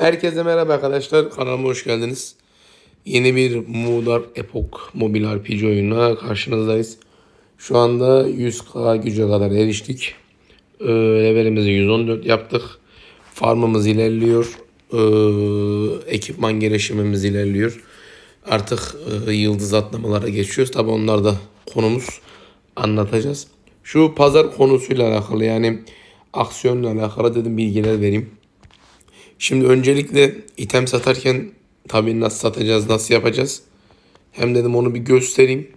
Herkese merhaba arkadaşlar. Kanalıma hoş geldiniz. Yeni bir Mudar Epoch mobil RPG oyununa karşınızdayız. Şu anda 100k güce kadar eriştik. Ee, levelimizi 114 yaptık. Farmımız ilerliyor. Ee, ekipman gelişimimiz ilerliyor. Artık e, yıldız atlamalara geçiyoruz. Tabi onlar da konumuz anlatacağız. Şu pazar konusuyla alakalı yani aksiyonla alakalı dedim bilgiler vereyim. Şimdi öncelikle item satarken tabii nasıl satacağız, nasıl yapacağız? Hem dedim onu bir göstereyim.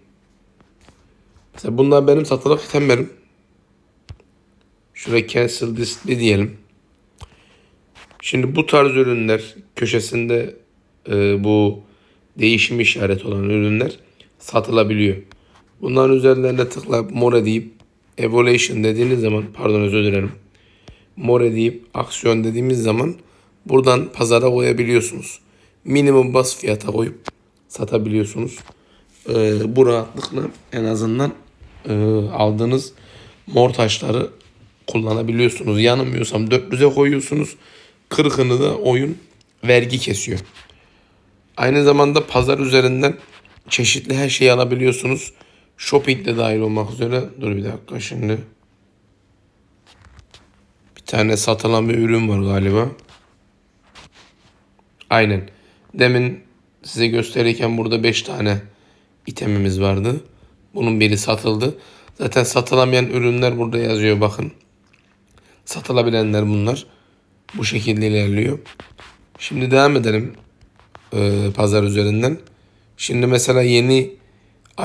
Mesela bunlar benim satılık itemlerim. Şuraya cancel bir diyelim. Şimdi bu tarz ürünler köşesinde e, bu değişim işareti olan ürünler satılabiliyor. Bunların üzerlerine tıklayıp more deyip evaluation dediğiniz zaman pardon özür dilerim. More deyip aksiyon dediğimiz zaman buradan pazara koyabiliyorsunuz. Minimum bas fiyata koyup satabiliyorsunuz. Ee, bu rahatlıkla en azından e, aldığınız mor taşları kullanabiliyorsunuz. Yanılmıyorsam 400'e koyuyorsunuz. 40'ını da oyun vergi kesiyor. Aynı zamanda pazar üzerinden çeşitli her şeyi alabiliyorsunuz. Shopping de dahil olmak üzere. Dur bir dakika şimdi. Bir tane satılan bir ürün var galiba. Aynen. Demin size gösterirken burada 5 tane itemimiz vardı. Bunun biri satıldı. Zaten satılamayan ürünler burada yazıyor bakın. Satılabilenler bunlar. Bu şekilde ilerliyor. Şimdi devam edelim e, pazar üzerinden. Şimdi mesela yeni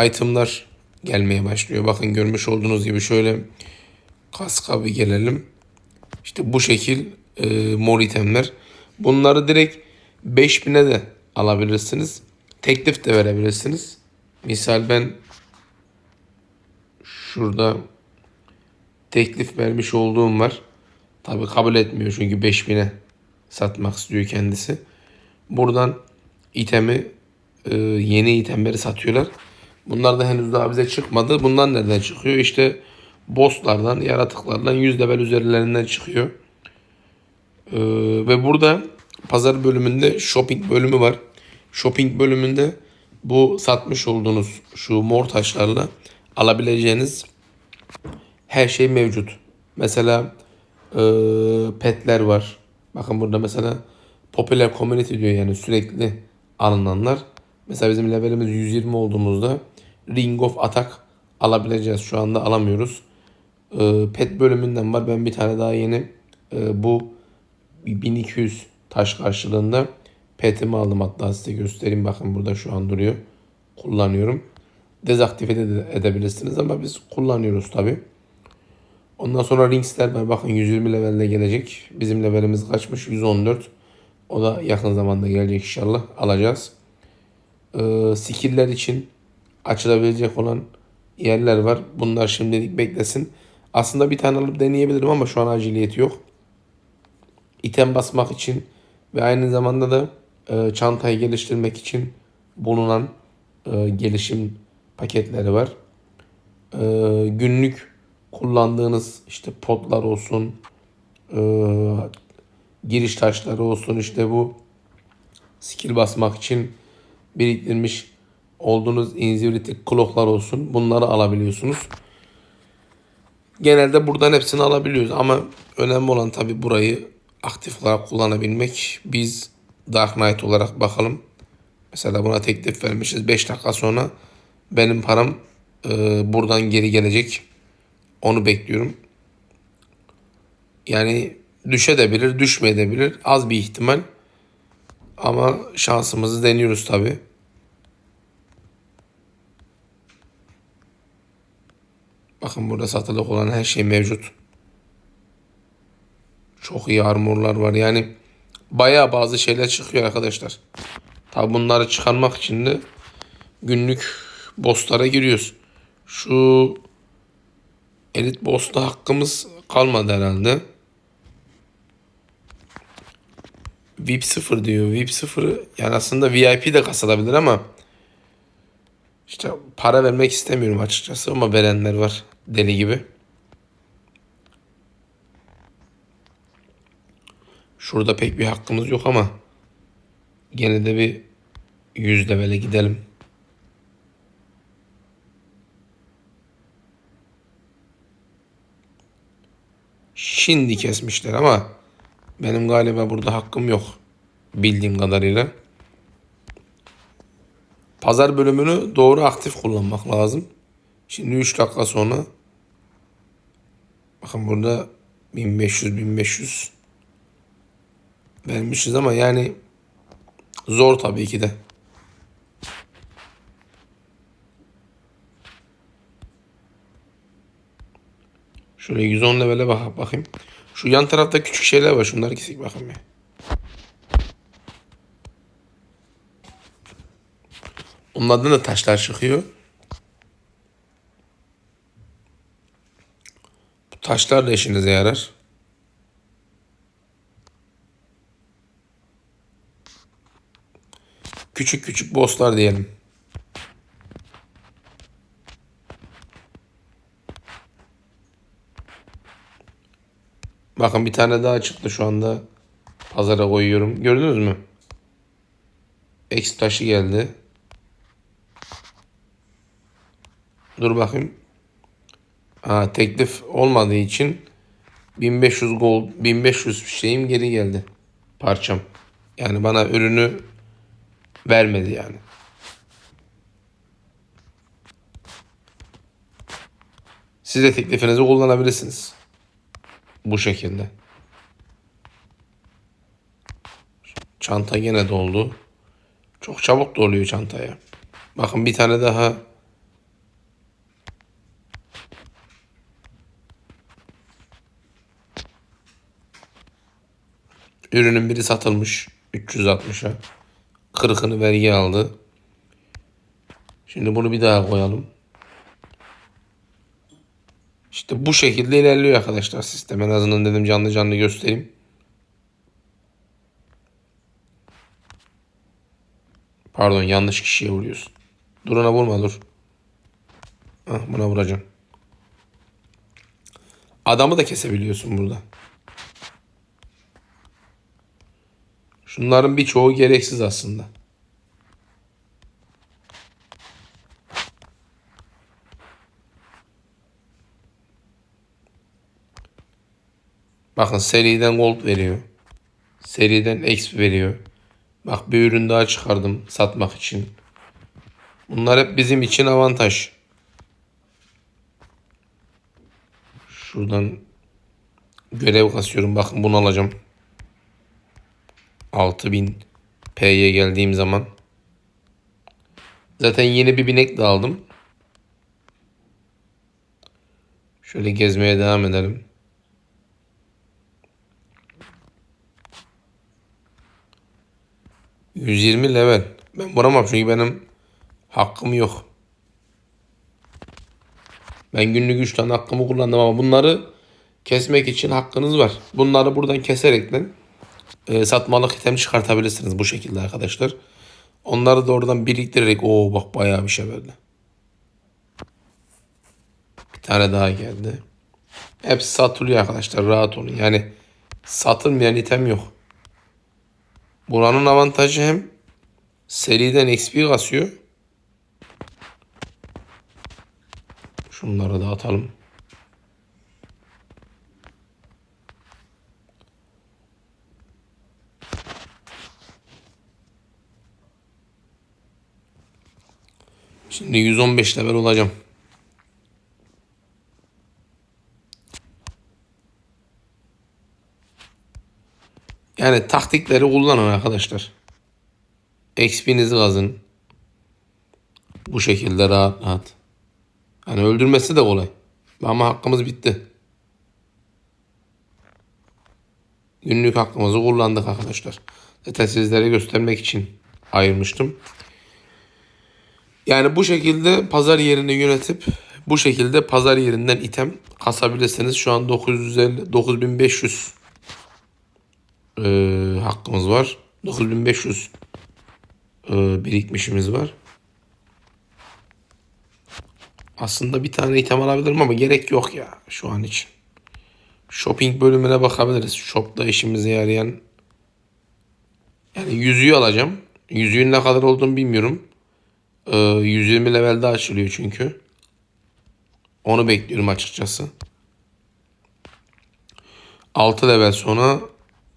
itemlar gelmeye başlıyor. Bakın görmüş olduğunuz gibi şöyle kaska bir gelelim. İşte bu şekil e, mor itemler. Bunları direkt 5000'e de alabilirsiniz. Teklif de verebilirsiniz. Misal ben şurada teklif vermiş olduğum var. Tabi kabul etmiyor çünkü 5000'e satmak istiyor kendisi. Buradan itemi e, yeni itemleri satıyorlar. Bunlar da henüz daha bize çıkmadı. Bunlar nereden çıkıyor? İşte bosslardan, yaratıklardan 100 level üzerlerinden çıkıyor. Ee, ve burada pazar bölümünde shopping bölümü var. Shopping bölümünde bu satmış olduğunuz şu mor taşlarla alabileceğiniz her şey mevcut. Mesela e, petler var. Bakın burada mesela popüler community diyor yani sürekli alınanlar. Mesela bizim levelimiz 120 olduğumuzda Ring of Attack alabileceğiz. Şu anda alamıyoruz. E, pet bölümünden var. Ben bir tane daha yeni e, bu 1200 taş karşılığında petimi aldım. Hatta size göstereyim. Bakın burada şu an duruyor. Kullanıyorum. Dezaktive de edebilirsiniz ama biz kullanıyoruz tabi. Ondan sonra ringsler var. Bakın 120 levelde gelecek. Bizim levelimiz kaçmış? 114. O da yakın zamanda gelecek inşallah. Alacağız. Ee, skill'ler için açılabilecek olan yerler var. Bunlar şimdilik beklesin. Aslında bir tane alıp deneyebilirim ama şu an aciliyeti yok. İtem basmak için ve aynı zamanda da e, çantayı geliştirmek için bulunan e, gelişim paketleri var. E, günlük kullandığınız işte potlar olsun, e, giriş taşları olsun işte bu skill basmak için biriktirmiş olduğunuz inzivritik kloklar olsun. Bunları alabiliyorsunuz. Genelde buradan hepsini alabiliyoruz ama önemli olan tabi burayı aktif olarak kullanabilmek. Biz Dark Knight olarak bakalım. Mesela buna teklif vermişiz. 5 dakika sonra benim param e, buradan geri gelecek. Onu bekliyorum. Yani düşebilir, düşmeyebilir. Az bir ihtimal. Ama şansımızı deniyoruz tabi. Bakın burada satılık olan her şey mevcut. Çok iyi armorlar var. Yani baya bazı şeyler çıkıyor arkadaşlar. Tabi bunları çıkarmak için de günlük bosslara giriyoruz. Şu elit boss'ta hakkımız kalmadı herhalde. VIP 0 diyor. VIP 0'ı yani aslında VIP de kasılabilir ama işte para vermek istemiyorum açıkçası ama verenler var deli gibi. Şurada pek bir hakkımız yok ama gene de bir 100 levele gidelim. Şimdi kesmişler ama benim galiba burada hakkım yok. Bildiğim kadarıyla. Pazar bölümünü doğru aktif kullanmak lazım. Şimdi 3 dakika sonra bakın burada 1500 1500 vermişiz ama yani zor tabii ki de. Şöyle 110 levele bak bakayım. Şu yan tarafta küçük şeyler var. Şunları kesik bakayım ya. Onlardan da taşlar çıkıyor. Bu taşlar da işinize yarar. Küçük küçük bosslar diyelim. Bakın bir tane daha çıktı şu anda. Pazara koyuyorum. Gördünüz mü? X taşı geldi. Dur bakayım. Ha, teklif olmadığı için 1500 gold 1500 şeyim geri geldi. Parçam. Yani bana ürünü vermedi yani. Siz de teklifinizi kullanabilirsiniz. Bu şekilde. Çanta gene doldu. Çok çabuk doluyor çantaya. Bakın bir tane daha Ürünün biri satılmış 360'a. 40'ını vergi aldı. Şimdi bunu bir daha koyalım. İşte bu şekilde ilerliyor arkadaşlar sistem. En azından dedim canlı canlı göstereyim. Pardon yanlış kişiye vuruyorsun. Dur ona vurma dur. Hah, buna vuracağım. Adamı da kesebiliyorsun burada. Şunların birçoğu gereksiz aslında. Bakın seriden gold veriyor. Seriden exp veriyor. Bak bir ürün daha çıkardım satmak için. Bunlar hep bizim için avantaj. Şuradan görev kasıyorum. Bakın bunu alacağım. 6000 P'ye geldiğim zaman. Zaten yeni bir binek de aldım. Şöyle gezmeye devam edelim. ...120 level. Ben vuramam çünkü benim hakkım yok. Ben günlük 3 tane hakkımı kullandım ama bunları kesmek için hakkınız var. Bunları buradan keserekten e, satmalık item çıkartabilirsiniz bu şekilde arkadaşlar. Onları da oradan biriktirerek o bak bayağı bir şey verdi. Bir tane daha geldi. Hepsi satılıyor arkadaşlar rahat olun. Yani satılmayan item yok. Buranın avantajı hem seriden XP kasıyor. Şunları da atalım. Şimdi 115 level olacağım. Yani taktikleri kullanın arkadaşlar. XP'nizi kazın. Bu şekilde rahat rahat. Hani öldürmesi de kolay. Ama hakkımız bitti. Günlük hakkımızı kullandık arkadaşlar. Zaten sizlere göstermek için ayırmıştım. Yani bu şekilde pazar yerini yönetip bu şekilde pazar yerinden item kasabilirsiniz. Şu an 950 9500 e, hakkımız var. 9500 e, birikmişimiz var. Aslında bir tane item alabilirim ama gerek yok ya şu an için. Shopping bölümüne bakabiliriz. Shop'ta işimize yarayan Yani yüzüğü alacağım. Yüzüğün ne kadar olduğunu bilmiyorum. Ee, 120 levelde açılıyor çünkü. Onu bekliyorum açıkçası. 6 level sonra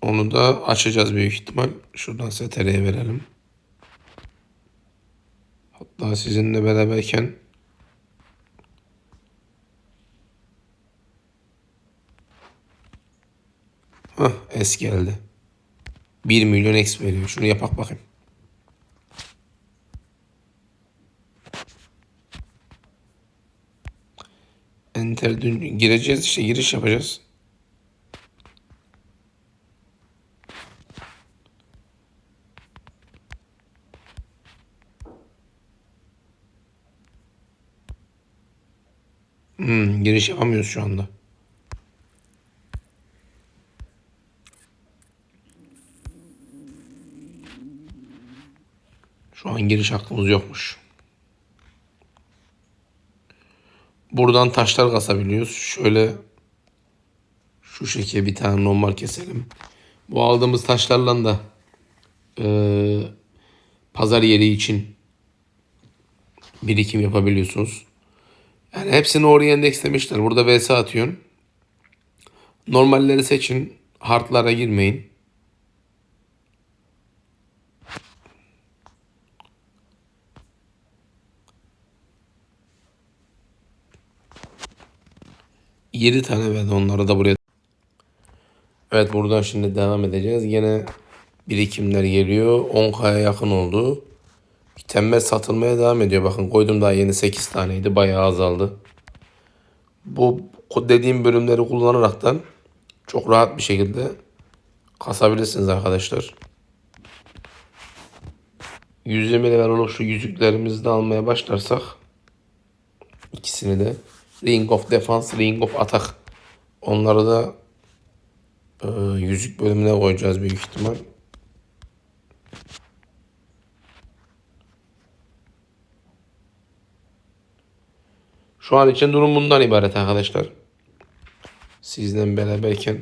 onu da açacağız büyük ihtimal. Şuradan STR'ye verelim. Hatta sizinle beraberken Hah es geldi. 1 milyon X veriyor. Şunu yapak bakayım. Enter gireceğiz işte giriş yapacağız. Hmm, giriş yapamıyoruz şu anda. Şu an giriş hakkımız yokmuş. Buradan taşlar kasabiliyoruz. Şöyle şu şekilde bir tane normal keselim. Bu aldığımız taşlarla da eee, pazar yeri için birikim yapabiliyorsunuz. Yani hepsini oraya endekslemişler. Burada VS atıyorsun. Normalleri seçin. Hardlara girmeyin. Yedi tane verdi onları da buraya. Evet buradan şimdi devam edeceğiz. Yine birikimler geliyor. 10K'ya yakın oldu. Tembel satılmaya devam ediyor. Bakın koydum daha yeni 8 taneydi. Bayağı azaldı. Bu dediğim bölümleri kullanaraktan çok rahat bir şekilde kasabilirsiniz arkadaşlar. 120 level olup şu yüzüklerimizi de almaya başlarsak ikisini de Ring of Defense, Ring of Attack onları da e, yüzük bölümüne koyacağız büyük ihtimal. Şu an için durum bundan ibaret arkadaşlar. Sizden beraberken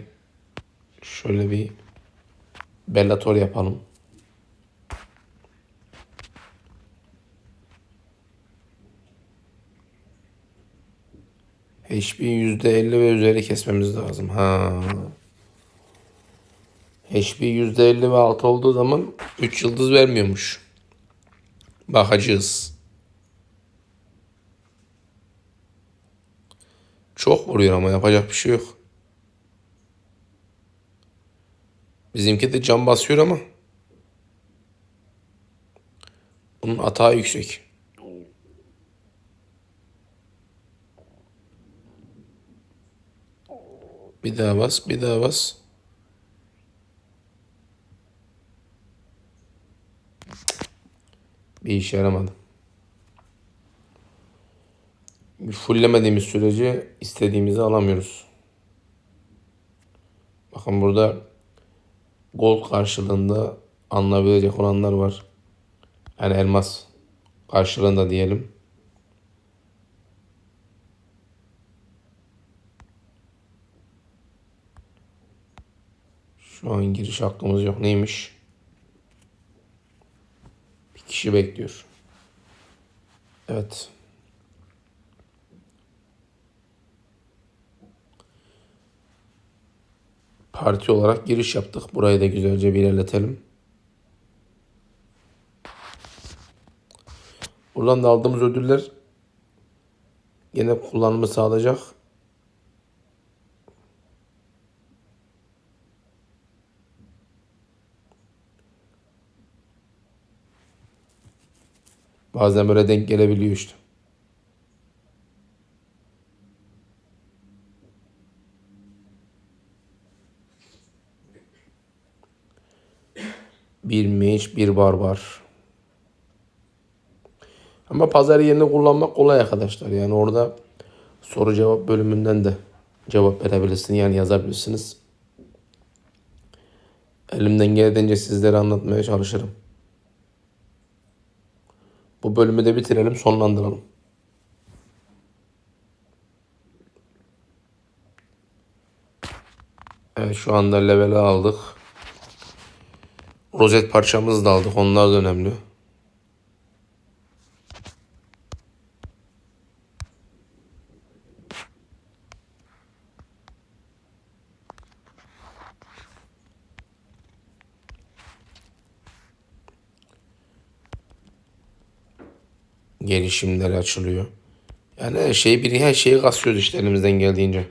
şöyle bir bellator yapalım. HP %50 ve üzeri kesmemiz lazım. Ha. HP %50 ve altı olduğu zaman 3 yıldız vermiyormuş. Bakacağız. Çok vuruyor ama yapacak bir şey yok. Bizimki de cam basıyor ama. Bunun atağı yüksek. Bir daha bas, bir daha bas. Bir işe yaramadı. Fullemediğimiz sürece istediğimizi alamıyoruz. Bakın burada gold karşılığında alınabilecek olanlar var. Yani elmas karşılığında diyelim. Şu an giriş hakkımız yok. Neymiş? Bir kişi bekliyor. Evet. Parti olarak giriş yaptık. Burayı da güzelce bir ilerletelim. Buradan da aldığımız ödüller yine kullanımı sağlayacak. Bazen böyle denk gelebiliyor işte. Bir mage, bir barbar. Ama pazar yerini kullanmak kolay arkadaşlar. Yani orada soru cevap bölümünden de cevap verebilirsiniz. Yani yazabilirsiniz. Elimden geldiğince sizlere anlatmaya çalışırım. Bu bölümü de bitirelim, sonlandıralım. Evet şu anda level'i aldık. Rozet parçamızı da aldık. Onlar da önemli. Gelişimleri açılıyor. Yani her şeyi bir her şeyi kasıyoruz işte elimizden geldiğince.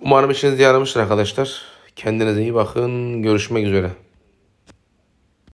Umarım işinize yaramıştır arkadaşlar. Kendinize iyi bakın. Görüşmek üzere.